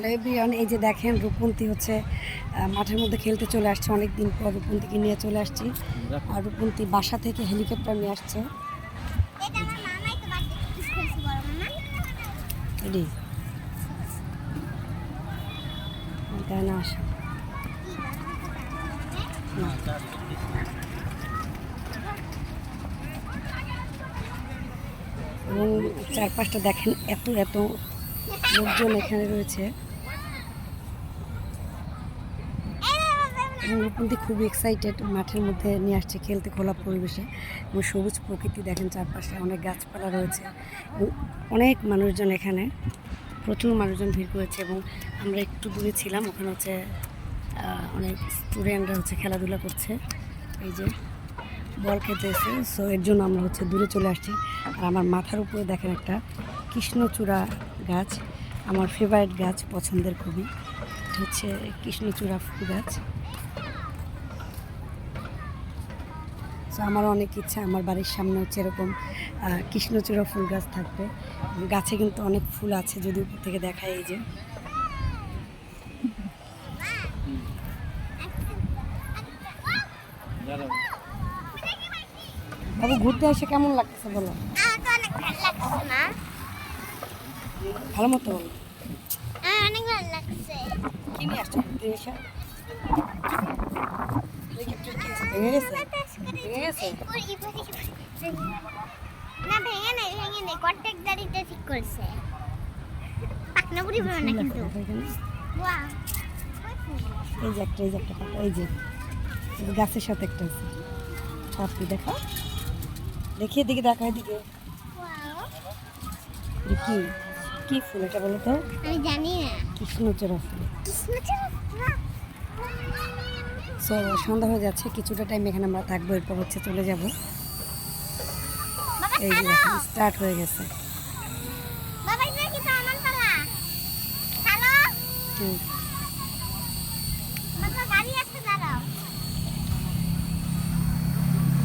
Hello everyone এই যে দেখেন রূপন্তী হচ্ছে মাঠের মধ্যে খেলতে চলে আসছে অনেক দিন পর রূপন্তীকে নিয়ে চলে আসছি। আর রূপন্তী বাসা থেকে হেলিকপ্টার নিয়ে আসছে। না। চারপাশটা দেখেন এত এত লোকজন এখানে রয়েছে। রূপন্তী খুবই এক্সাইটেড মাঠের মধ্যে নিয়ে আসছে খেলতে খোলা পরিবেশে এবং সবুজ প্রকৃতি দেখেন চারপাশে, অনেক গাছপালা রয়েছে অনেক মানুষজন এখানে, প্রচুর মানুষজন ভিড় করেছে এবং আমরা একটু দূরে ছিলাম, ওখানে হচ্ছে অনেক স্টুডেন্টরা হচ্ছে খেলাধুলা করছে, এই যে বল খেলতেছে সো এর জন্য আমরা হচ্ছে দূরে চলে আসছি। আর আমার মাথার উপরে দেখেন একটা কৃষ্ণচূড়া গাছ, আমার ফেভারিট গাছ পছন্দের খুবই হচ্ছে কৃষ্ণচূড়া ফুল গাছ। সো আমার অনেক ইচ্ছা আমার বাড়ির সামনে হচ্ছে এরকম কৃষ্ণচূড়া ফুল গাছ থাকবে। গাছে কিন্তু অনেক ফুল আছে যদি উপর থেকে দেখায় এই যে। বাবু ঘুরতে এসে কেমন লাগতেছে বলো? ভালো লাগছে মতো বলো। অনেক ভালো লাগছে। কি নিয়ে আসছো? ঘুরতে এসে? ভেঙে গেছে? না ভেঙে নেই ভেঙে নেই ঠিক এই যে একটা এই যে একটা এই যে গাছের সাথে একটা আছে পাপড়ি দেখা এদিকে দেখা এদিকে কি ফুল এটা বলো তো আমি জানি না কৃষ্ণচূড়া ফুল কৃষ্ণচূড়া সো সন্ধ্যা হয়ে যাচ্ছে কিছুটা টাইম এখানে আমরা থাকব এরপর হচ্ছে চলে যাব। এই যে স্টার্ট হয়ে গেছে। হুম।